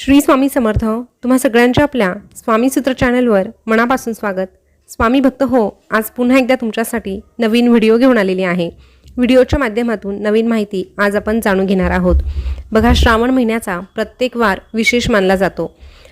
श्री स्वामी समर्थ तुम्हा सगळ्यांच्या आपल्या स्वामी सूत्र चॅनलवर मनापासून स्वागत. स्वामी भक्त हो आज पुन्हा एकदा तुमच्यासाठी नवीन व्हिडिओ घेऊन आलेली आहे. व्हिडिओच्या माध्यमातून नवीन माहिती आज आपण जाणून घेणार आहोत. बघा श्रावण महिन्याचा प्रत्येक वार विशेष मानला जातो.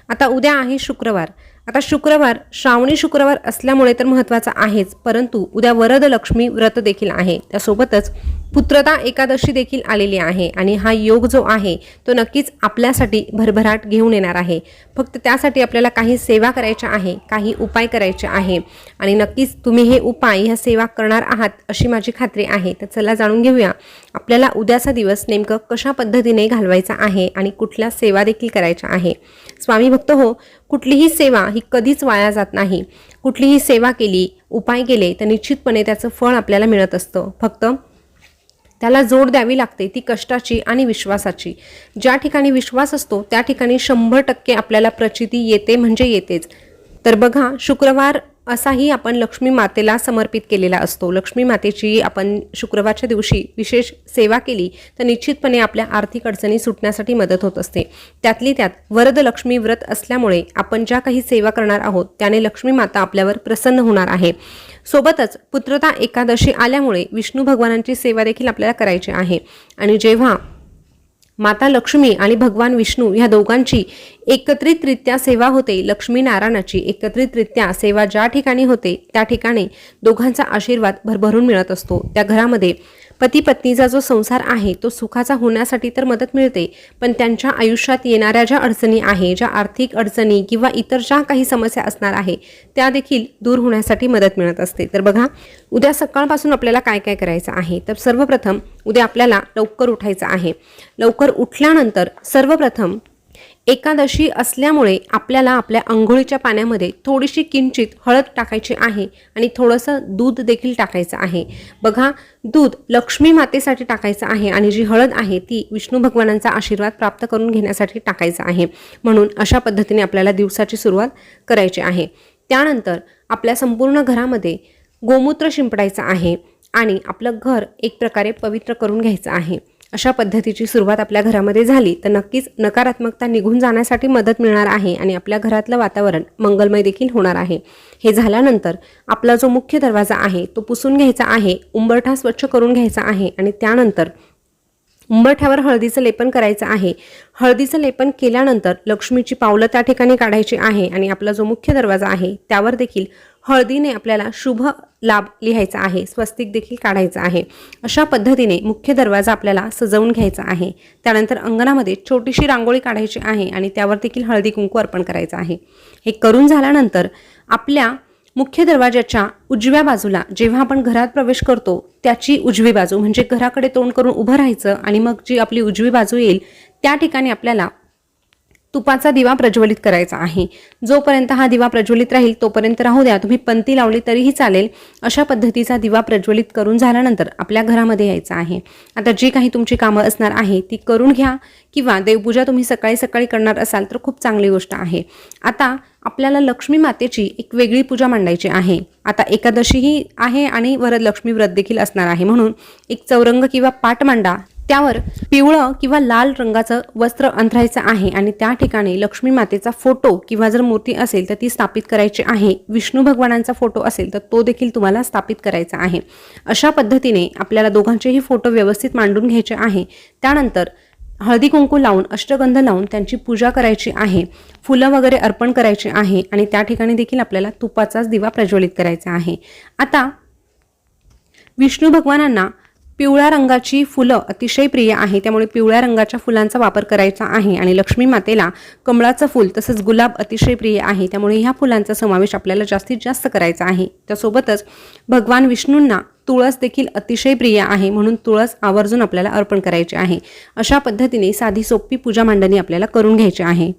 आता उद्या आहे शुक्रवार. आता शुक्रवार श्रावणी शुक्रवार असल्यामुळे तर महत्त्वाचा आहेच परंतु उद्या वरद लक्ष्मी व्रत देखील आहे. त्यासोबतच पुत्रता एकादशी देखील आलेली आहे आणि हा योग जो आहे तो नक्कीच आपल्यासाठी भरभराट घेऊन येणार आहे. फक्त त्यासाठी आपल्याला काही सेवा करायच्या आहे काही उपाय करायचे आहे आणि नक्कीच तुम्ही हे उपाय ह्या सेवा करणार आहात अशी माझी खात्री आहे. तर चला जाणून घेऊया आपल्याला उद्याचा दिवस नेमकं कशा पद्धतीने घालवायचा आहे आणि कुठल्या सेवा देखील करायच्या आहे. स्वामी भक्त हो कुठलीही सेवा ही कधीच वाया जात नाही. कुठलीही सेवा केली उपाय केले तर निश्चितपणे त्याचं फळ आपल्याला मिळत असतं. फक्त त्याला जोड द्यावी लागते ती कष्टाची आणि विश्वासाची. ज्या ठिकाणी विश्वास असतो त्या ठिकाणी शंभर टक्के आपल्याला प्रचिती येते म्हणजे येतेच. तर बघा शुक्रवार असाही आपण लक्ष्मी मातेला समर्पित केलेला असतो. लक्ष्मी मातेची आपण शुक्रवारच्या दिवशी विशेष सेवा केली तर निश्चितपणे आपल्या आर्थिक अडचणी सुटण्यासाठी मदत होत असते. त्यातली त्यात वरद लक्ष्मी व्रत असल्यामुळे आपण ज्या काही सेवा करणार आहोत त्याने लक्ष्मी माता आपल्यावर प्रसन्न होणार आहे. सोबतच पुत्रता एकादशी आल्यामुळे विष्णू भगवानांची सेवा देखील आपल्याला करायची आहे. आणि जेव्हा माता लक्ष्मी आणि भगवान विष्णू ह्या दोघांची एकत्रितरित्या सेवा होते. लक्ष्मी नारायणाची एकत्रितरित्या सेवा ज्या ठिकाणी होते त्या ठिकाणी दोघांचा आशीर्वाद भरभरून मिळत असतो. त्या घरामध्ये पती पत्नीचा जो संसार आहे तो सुखाचा होण्यासाठी तर मदत मिळते पण त्यांच्या आयुष्यात येणाऱ्या ज्या अडचणी आहे ज्या आर्थिक अडचणी किंवा इतर ज्या काही समस्या असणार आहे त्या देखील दूर होण्यासाठी मदत मिळत असते. तर बघा उद्या सकाळपासून आपल्याला काय काय करायचं आहे? तर सर्वप्रथम उद्या आपल्याला लवकर उठायचं आहे. लवकर उठल्यानंतर सर्वप्रथम एकादशी असल्यामुळे आपल्याला आपल्या आंघोळीच्या पाण्यामध्ये थोडीशी किंचित हळद टाकायची आहे आणि थोडंसं दूध देखील टाकायचं आहे. बघा दूध लक्ष्मी मातेसाठी टाकायचं आहे आणि जी हळद आहे ती विष्णू भगवानांचा आशीर्वाद प्राप्त करून घेण्यासाठी टाकायचं आहे. म्हणून अशा पद्धतीने आपल्याला दिवसाची सुरुवात करायची आहे. त्यानंतर आपल्या संपूर्ण घरामध्ये गोमूत्र शिंपडायचं आहे आणि आपलं घर एक प्रकारे पवित्र करून घ्यायचं आहे. अशा पद्धतीची सुरुवात आपल्या घरामध्ये झाली तर नक्कीच नकारात्मकता निघून जाण्यासाठी मदत मिळणार आहे आणि आपल्या घरातलं वातावरण मंगलमय देखील होणार आहे. हे झाल्यानंतर आपला जो मुख्य दरवाजा आहे तो पुसून घ्यायचा आहे उंबरठा स्वच्छ करून घ्यायचा आहे आणि त्यानंतर उंबरठ्यावर हळदीचं लेपन करायचं आहे. हळदीचं लेपन केल्यानंतर लक्ष्मीची पावलं त्या ठिकाणी काढायची आहे आणि आपला जो मुख्य दरवाजा आहे त्यावर देखील हळदीने आपल्याला शुभ लाभ लिहायचा आहे स्वस्तिक देखील काढायचं आहे. अशा पद्धतीने मुख्य दरवाजा आपल्याला सजवून घ्यायचा आहे. त्यानंतर अंगणामध्ये छोटीशी रांगोळी काढायची आहे आणि त्यावर देखील हळदी कुंकू अर्पण करायचं आहे. हे करून झाल्यानंतर आपल्या मुख्य दरवाजाच्या उजव्या बाजूला जेव्हा आपण घरात प्रवेश करतो त्याची उजवी बाजू म्हणजे घराकडे तोंड करून उभं राहायचं आणि मग जी आपली उजवी बाजू येईल त्या ठिकाणी आपल्याला तुपाचा दिवा प्रज्वलित करायचा आहे. जोपर्यंत हा दिवा प्रज्वलित राहील तोपर्यंत राहू द्या. तुम्ही पंती लावली तरीही चालेल. अशा पद्धतीचा दिवा प्रज्वलित करून झाल्यानंतर आपल्या घरामध्ये यायचं आहे. आता जी काही तुमची कामं असणार आहे ती करून घ्या किंवा देवपूजा तुम्ही सकाळी सकाळी करणार असाल तर खूप चांगली गोष्ट आहे. आता आपल्याला लक्ष्मी मातेची एक वेगळी पूजा मांडायची आहे. आता एकादशीही आहे आणि वरद लक्ष्मी व्रत देखील असणार आहे म्हणून एक चौरंग किंवा पाट मांडा त्यावर पिवळं किंवा लाल रंगाचं वस्त्र अंथरायचं आहे आणि त्या ठिकाणी लक्ष्मी मातेचा फोटो किंवा जर मूर्ती असेल तर ती स्थापित करायची आहे. विष्णू भगवानांचा फोटो असेल तर तो देखील तुम्हाला स्थापित करायचा आहे. अशा पद्धतीने आपल्याला दोघांचेही फोटो व्यवस्थित मांडून घ्यायचे आहे. त्यानंतर हळदी कुंकू लावून अष्टगंध लावून त्यांची पूजा करायची आहे. फुलं वगैरे अर्पण करायची आहे आणि त्या ठिकाणी देखील आपल्याला तुपाचाच दिवा प्रज्वलित करायचा आहे. आता विष्णू भगवानांना पिवळ्या रंगाची फुलं अतिशय प्रिय आहे. त्यामुळे पिवळ्या रंगाच्या फुलांचा वापर करायचा आहे. आणि लक्ष्मी मातेला कमळाचं फूल तसंच गुलाब अतिशय प्रिय आहे. त्यामुळे ह्या फुलांचा समावेश आपल्याला जास्तीत जास्त करायचा आहे. त्यासोबतच भगवान विष्णूंना तुळस देखील अतिशय प्रिय आहे. म्हणून तुळस आवर्जून आपल्याला अर्पण करायची आहे. अशा पद्धतीने साधी सोपी पूजा मांडणी आपल्याला करून घ्यायची आहे.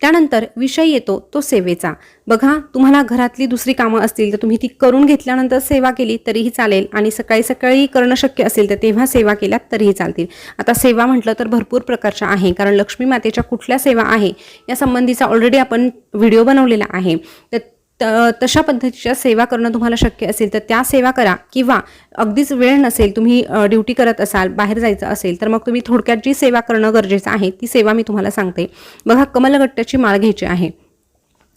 त्यानंतर विषय येतो तो सेवेचा. बघा तुम्हाला घरातली दुसरी कामं असतील तर तुम्ही ती करून घेतल्यानंतर सेवा केली तरीही चालेल आणि सकाळी सकाळी करणं शक्य असेल तर तेव्हा सेवा केल्यात तरीही चालतील. आता सेवा म्हटलं तर भरपूर प्रकारच्या आहे कारण लक्ष्मी मातेच्या कुठल्या सेवा आहे या संबंधीचा ऑलरेडी आपण व्हिडिओ बनवलेला आहे. तर त तशा पद्धतीच्या सेवा करणं तुम्हाला शक्य असेल तर त्या सेवा करा. किंवा अगदीच वेळ नसेल तुम्ही ड्युटी करत असाल बाहेर जायचं असेल तर मग तुम्ही थोडक्यात जी सेवा करणं गरजेचं आहे ती सेवा मी तुम्हाला सांगते. बघा कमलगट्ट्याची माळ घ्यायची आहे.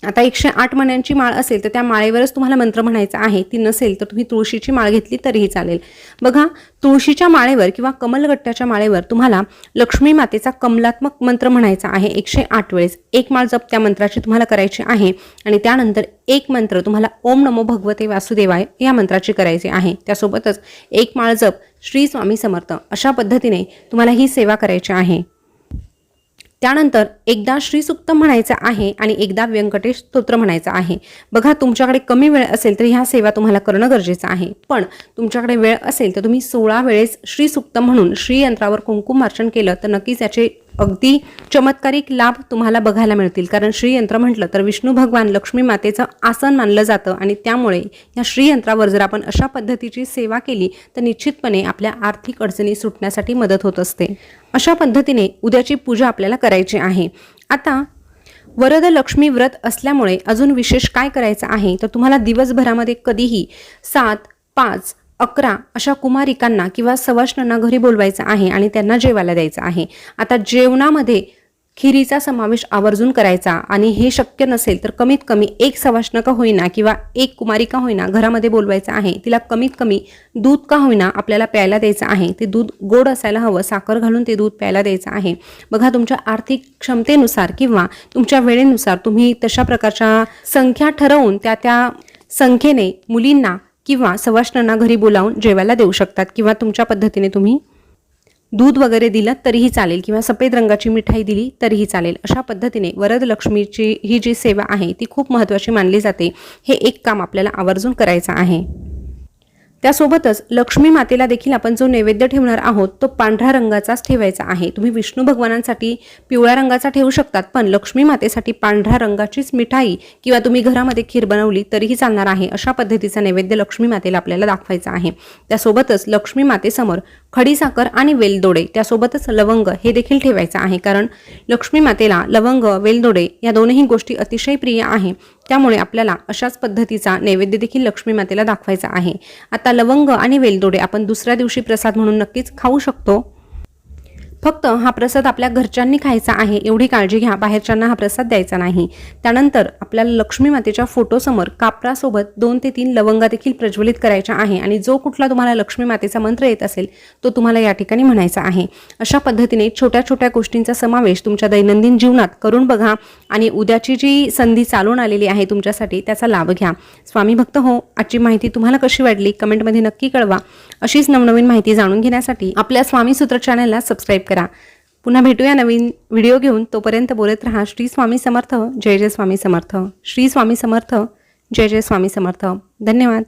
आता एकशे आठ मण्यांची माळ असेल तर त्या माळेवरच तुम्हाला मंत्र म्हणायचा आहे. ती नसेल तर तुम्ही तुळशीची माळ घेतली तरीही चालेल. बघा तुळशीच्या माळेवर किंवा कमलगट्ट्याच्या माळेवर तुम्हाला लक्ष्मी मातेचा कमलात्मक मंत्र म्हणायचा आहे. एकशे आठ वेळेस एक माळ जप त्या मंत्राची तुम्हाला करायची आहे. आणि त्यानंतर एक मंत्र तुम्हाला ओम नमो भगवते वासुदेवाय या मंत्राची करायची आहे. त्यासोबतच एक माळ जप श्री स्वामी समर्थ अशा पद्धतीने तुम्हाला ही सेवा करायची आहे. त्यानंतर एकदा श्रीसुक्त म्हणायचं आहे आणि एकदा व्यंकटेश स्तोत्र म्हणायचं आहे. बघा तुमच्याकडे कमी वेळ असेल तर ह्या सेवा तुम्हाला करणं गरजेचं आहे. पण तुमच्याकडे वेळ असेल तर तुम्ही सोळा वेळेस श्रीसुक्त म्हणून श्रीयंत्रावर कुंकुमार्चन केलं तर नक्कीच याचे अगदी चमत्कारिक लाभ तुम्हाला बघायला मिळतील. कारण श्रीयंत्र म्हटलं तर विष्णू भगवान लक्ष्मी मातेचं आसन मानलं जातं आणि त्यामुळे या श्रीयंत्रावर जर आपण अशा पद्धतीची सेवा केली तर निश्चितपणे आपल्या आर्थिक अडचणी सुटण्यासाठी मदत होत असते. अशा पद्धतीने उद्याची पूजा आपल्याला करायची आहे. आता वरद लक्ष्मी व्रत असल्यामुळे अजून विशेष काय करायचं आहे? तर तुम्हाला दिवसभरामध्ये कधीही सात पाच अकरा अशा कुमारिकांना किंवा सवाष्णांना घरी बोलवायचं आहे आणि त्यांना जेवायला द्यायचं आहे. आता जेवणामध्ये खिरीचा समावेश आवर्जून करायचा आणि हे शक्य नसेल तर कमीत कमी एक सवाष्ण का होईना किंवा एक कुमारी का होईना घरामध्ये बोलवायचं आहे. तिला कमीत कमी दूध का होईना आपल्याला प्यायला द्यायचं आहे. ते दूध गोड असायला हवं साखर घालून ते दूध प्यायला द्यायचं आहे. बघा तुमच्या आर्थिक क्षमतेनुसार किंवा तुमच्या वेळेनुसार तुम्ही तशा प्रकारच्या संख्या ठरवून त्या त्या संख्येने मुलींना किंवा सवाष्णांना घरी बोलावून जेवायला देऊ शकतात किंवा तुमच्या पद्धतीने तुम्ही दूध वगैरे दिलं तरीही चालेल किंवा सफेद रंगाची मिठाई दिली तरीही चालेल. अशा पद्धतीने वरदलक्ष्मीची ही जी सेवा आहे ती खूप महत्त्वाची मानली जाते. हे एक काम आपल्याला आवर्जून करायचं आहे. त्यासोबतच लक्ष्मी मातेला देखील आपण जो नैवेद्य ठेवणार आहोत तो पांढऱ्या रंगाचाच ठेवायचा आहे. तुम्ही विष्णू भगवानांसाठी पिवळ्या रंगाचा ठेवू शकतात पण लक्ष्मी मातेसाठी पांढऱ्या रंगाचीच मिठाई किंवा तुम्ही घरामध्ये खीर बनवली तरीही चालणार आहे अशा पद्धतीचा नैवेद्य लक्ष्मी मातेला आपल्याला दाखवायचा आहे. त्यासोबतच लक्ष्मी मातेसमोर खडीसाखर आणि वेलदोडे त्यासोबतच लवंग हे देखील ठेवायचं आहे कारण लक्ष्मी मातेला लवंग वेलदोडे या दोनही गोष्टी अतिशय प्रिय आहे. त्यामुळे आपल्याला अशाच पद्धतीचा नैवेद्य देखील लक्ष्मी मातेला दाखवायचा आहे. आता लवंग आणि वेलदोडे आपण दुसऱ्या दिवशी प्रसाद म्हणून नक्कीच खाऊ शकतो. फक्त हा प्रसाद आपल्या घरच्यांनी खायचा आहे एवढी काळजी घ्या. बाहेरच्यांना हा प्रसाद द्यायचा नाही. त्यानंतर आपल्याला लक्ष्मी मातेच्या फोटोसमोर कापरासोबत दोन ते तीन लवंगा देखील प्रज्वलित करायच्या आहे आणि जो कुठला तुम्हाला लक्ष्मी मातेचा मंत्र येत असेल तो तुम्हाला या ठिकाणी म्हणायचा आहे. अशा पद्धतीने छोट्या छोट्या गोष्टींचा समावेश तुमच्या दैनंदिन जीवनात करून बघा आणि उद्याची जी संधी चालून आलेली आहे तुमच्यासाठी त्याचा लाभ घ्या. स्वामी भक्त हो आजची माहिती तुम्हाला कशी वाटली? कमेंटमध्ये नक्की कळवा. अशीच नवनवीन माहिती जाणून घेण्यासाठी आपल्या स्वामी सूत्र चॅनलला सबस्क्राईब करा. पुन्हा भेटूया नवीन व्हिडिओ घेऊन. तोपर्यंत बोलत राहा. श्री स्वामी समर्थ. जय जय स्वामी समर्थ. श्री स्वामी समर्थ. जय जय स्वामी समर्थ. धन्यवाद.